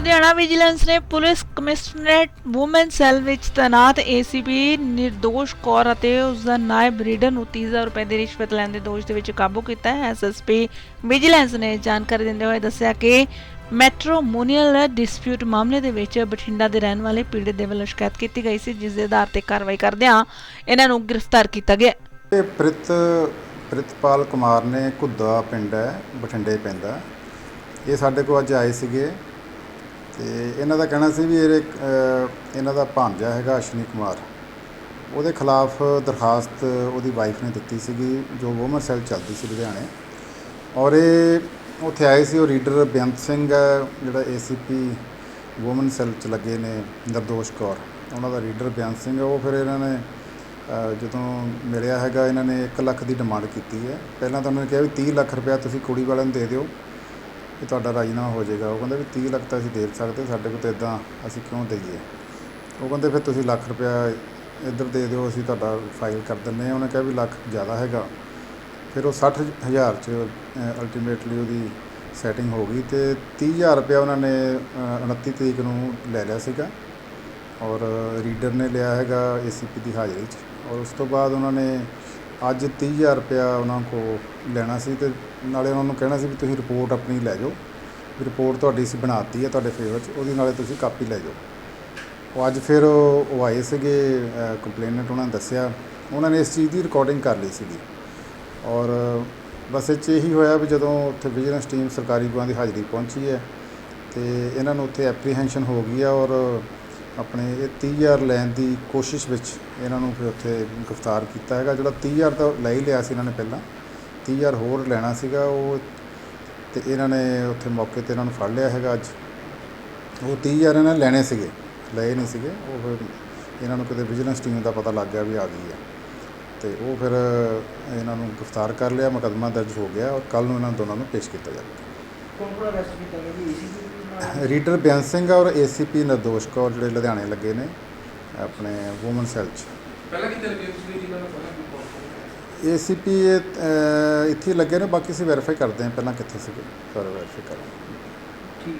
Haryana vigilance ਨੇ police commissionerate woman cell ਵਿੱਚ ਤੈਨਾਤ ਏਸੀਪੀ ਨਿਰਦੋਸ਼ ਕੌਰ ਅਤੇ ਉਸ ਦਾ ਨਾਇਬ ਰੀਡਰ ਨੂੰ 30000 ਰੁਪਏ ਦੀ ਰਿਸ਼ਵਤ ਲੈਣ ਦੇ ਦੋਸ਼ ਦੇ ਵਿੱਚ ਕਾਬੂ ਕੀਤਾ ਹੈ। ਐਸਐਸਪੀ ਵਿਜੀਲੈਂਸ ਨੇ ਜਾਣਕਾਰੀ ਦਿੰਦੇ ਹੋਏ ਦੱਸਿਆ ਕਿ ਮੈਟਰੋਮੋਨੀਅਲ ਡਿਸਪਿਊਟ ਮਾਮਲੇ ਦੇ ਵਿੱਚ ਬਠਿੰਡਾ ਦੇ ਰਹਿਣ ਵਾਲੇ ਪੀੜਤ ਦੇ ਵੱਲੋਂ ਸ਼ਿਕਾਇਤ ਕੀਤੀ ਗਈ ਸੀ, ਜਿਸ ਦੇ ਆਧਾਰ ਤੇ ਕਾਰਵਾਈ ਕਰਦਿਆਂ ਇਹਨਾਂ ਨੂੰ ਗ੍ਰਿਫਤਾਰ ਕੀਤਾ ਗਿਆ। ਇਹ ਪ੍ਰਿਤ, ਪ੍ਰਿਤਪਾਲ ਕੁਮਾਰ ਨੇ ਘੁੱਦਾ ਪਿੰਡ ਹੈ, ਬਠਿੰਡੇ ਪੈਂਦਾ ਇਹ ਸਾਡੇ ਕੋਲ ਅੱਜ ਆਏ ਸੀਗੇ। ਤੇ ਇਹਨਾਂ ਦਾ ਕਹਿਣਾ ਸੀ ਵੀ ਇਹ ਇਹਨਾਂ ਦਾ ਭਾਂਜਾ ਹੈਗਾ ਅਸ਼ਨੀ ਕੁਮਾਰ। ਉਹਦੇ ਖਿਲਾਫ ਦਰਖਾਸਤ ਉਹਦੀ ਵਾਈਫ ਨੇ ਦਿੱਤੀ ਸੀਗੀ, ਜੋ ਵੂਮਨ ਸੈੱਲ ਚੱਲਦੀ ਸੀ ਲੁਧਿਆਣੇ। ਔਰ ਇਹ ਉੱਥੇ ਆਏ ਸੀ, ਉਹ ਰੀਡਰ ਬੇਅੰਤ ਸਿੰਘ ਹੈ, ਜਿਹੜਾ ਏਸੀਪੀ ਵੂਮਨ ਸੈੱਲ ਚ ਲੱਗੇ ਨੇ, ਨਿਰਦੋਸ਼ ਕੌਰ। ਉਹਨਾਂ ਦਾ ਰੀਡਰ ਬੇਅੰਤ ਸਿੰਘ ਉਹ ਫਿਰ ਇਹਨਾਂ ਨੇ ਜਦੋਂ ਮਿਲਿਆ ਹੈਗਾ, ਇਹਨਾਂ ਨੇ 1 ਲੱਖ ਦੀ ਡਿਮਾਂਡ ਕੀਤੀ ਹੈ। ਪਹਿਲਾਂ ਤਾਂ ਉਹਨਾਂ ਨੇ ਕਿਹਾ ਵੀ 30 ਲੱਖ ਰੁਪਇਆ ਤੁਸੀਂ ਕੁੜੀ ਵਾਲਿਆਂ ਨੂੰ ਦੇ ਦਿਓ। ਵੀ ਤੁਹਾਡਾ ਰਾਜੀਨਾਮਾ ਹੋ ਜਾਏਗਾ। ਉਹ ਕਹਿੰਦੇ ਵੀ 30 ਲੱਖ ਤਾਂ ਅਸੀਂ ਦੇ ਸਕਦੇ ਸਾਡੇ ਕੋਲ ਤਾਂ ਇਦਾਂ ਅਸੀਂ ਕਿਉਂ ਦਈਏ? ਉਹ ਕਹਿੰਦੇ ਫਿਰ ਤੁਸੀਂ ਲੱਖ ਰੁਪਇਆ ਇੱਧਰ ਦੇ ਦਿਓ ਅਸੀਂ ਤੁਹਾਡਾ ਫਾਈਲ ਕਰ ਦਿੰਦੇ ਹਾਂ। ਉਹਨੇ ਕਿਹਾ ਵੀ ਲੱਖ ਜ਼ਿਆਦਾ ਹੈਗਾ। ਫਿਰ ਉਹ 60000 ਚ ਅਲਟੀਮੇਟਲੀ ਉਹਦੀ ਸੈਟਿੰਗ ਹੋ ਗਈ ਤੇ 30000 ਰੁਪਇਆ ਉਹਨਾਂ ਨੇ ਅ, 29 ਤਰੀਕ ਨੂੰ ਲੈ ਲਿਆ ਸੀਗਾ। ਔਰ ਰੀਡਰ ਨੇ ਲਿਆ ਹੈਗਾ ਏਸੀਪੀ ਦੀ ਹਾਜ਼ਰੀ 'ਚ। ਔਰ ਉਸ ਤੋਂ ਬਾਅਦ ਉਹਨਾਂ ਨੇ ਅੱਜ 30000 ਰੁਪਇਆ ਉਹਨਾਂ ਕੋ ਲੈਣਾ ਸੀ ਤੇ ਨਾਲੇ ਉਹਨਾਂ ਨੂੰ ਕਹਿਣਾ ਸੀ ਵੀ ਤੁਸੀਂ ਰਿਪੋਰਟ ਆਪਣੀ ਲੈ ਜਾਓ। ਵੀ ਰਿਪੋਰਟ ਤੁਹਾਡੀ ਅਸੀਂ ਬਣਾਤੀ ਹੈ ਤੁਹਾਡੇ ਫੇਵਰ 'ਚ, ਉਹਦੀ ਨਾਲੇ ਤੁਸੀਂ ਕਾਪੀ ਲੈ ਜਾਓ। ਉਹ ਅੱਜ ਫਿਰ ਉਹ ਆਏ ਸੀਗੇ ਕੰਪਲੇਨੈਂਟ ਉਹਨਾਂ ਨੇ ਦੱਸਿਆ, ਉਹਨਾਂ ਨੇ ਇਸ ਚੀਜ਼ ਦੀ ਰਿਕਾਰਡਿੰਗ ਕਰ ਲਈ ਸੀਗੀ। ਔਰ ਬਸ ਇਹ 'ਚ ਇਹੀ ਹੋਇਆ ਵੀ ਜਦੋਂ ਉੱਥੇ ਵਿਜੀਲੈਂਸ ਟੀਮ ਸਰਕਾਰੀ ਗਵਾਹ ਦੀ ਹਾਜ਼ਰੀ ਪਹੁੰਚੀ ਹੈ ਤੇ ਇਹਨਾਂ ਨੂੰ ਉੱਥੇ ਐਪਰੀਹੈਂਸ਼ਨ ਹੋ ਗਈ ਆ ਔਰ ਆਪਣੇ ਇਹ 30000 ਲੈਣ ਦੀ ਕੋਸ਼ਿਸ਼ ਵਿੱਚ ਇਹਨਾਂ ਨੂੰ ਫਿਰ ਉੱਥੇ ਗ੍ਰਿਫਤਾਰ ਕੀਤਾ ਹੈਗਾ। ਜਿਹੜਾ 30000 ਤਾਂ ਲੈ ਹੀ ਲਿਆ ਸੀ ਇਹਨਾਂ ਨੇ ਪਹਿਲਾਂ। 30000 ਹੋਰ ਲੈਣਾ ਸੀਗਾ ਉਹ ਤੇ ਇਹਨਾਂ ਨੇ ਉੱਥੇ ਮੌਕੇ ਤੇ ਇਹਨਾਂ ਨੂੰ ਫੜ ਲਿਆ ਹੈਗਾ ਅੱਜ। ਉਹ 30000 ਇਹਨਾਂ ਨੇ ਲੈਣੇ ਸੀਗੇ। ਲਏ ਨਹੀਂ ਸੀਗੇ। ਉਹ ਫਿਰ ਇਹਨਾਂ ਨੂੰ ਕਿਤੇ ਵਿਜੀਲੈਂਸ ਟੀਮ ਦਾ ਪਤਾ ਲੱਗ ਗਿਆ ਵੀ ਆ ਗਈ ਹੈ ਤੇ ਉਹ ਫਿਰ ਇਹਨਾਂ ਨੂੰ ਗ੍ਰਿਫਤਾਰ ਕਰ ਲਿਆ। ਮੁਕੱਦਮਾ ਦਰਜ ਹੋ ਗਿਆ ਔਰ ਕੱਲ ਨੂੰ ਇਹਨਾਂ ਦੋਨਾਂ ਨੂੰ ਪੇਸ਼ ਕੀਤਾ ਜਾਵੇਗਾ। ਕੌਣ ਕੌਣ ਅਰੈਸਟ ਕੀਤਾ ਗਿਆ ਜੀ? ਏਸੀਪੀ? ਰੀਡਰ ਬਿਆਨ ਸਿੰਘ ਔਰ ਏਸੀਪੀ ਨਿਰਦੋਸ਼ ਕੌਰ ਜਿਹੜੇ ਲੁਧਿਆਣੇ ਲੱਗੇ ਨੇ ਆਪਣੇ ਵੂਮਨ ਸੈੱਲ 'ਚ। ਪਹਿਲਾਂ ਕਿਤੇ ਲੱਗੇ ਤੁਸੀਂ ਜਿਨ੍ਹਾਂ ਨੂੰ ਪਹਿਲਾਂ ਕੀ ਪਹੁੰਚੇ ਏਸੀਪੀ ਇੱਥੇ ਹੀ ਲੱਗੇ ਨੇ ਬਾਕੀ ਅਸੀਂ ਵੈਰੀਫਾਈ ਕਰਦੇ ਹਾਂ ਪਹਿਲਾਂ ਕਿੱਥੇ ਸੀਗੇ। ਸਾਰਾ ਵੈਰੀਫਾਈ ਕਰਾਂਗੇ ਠੀਕ।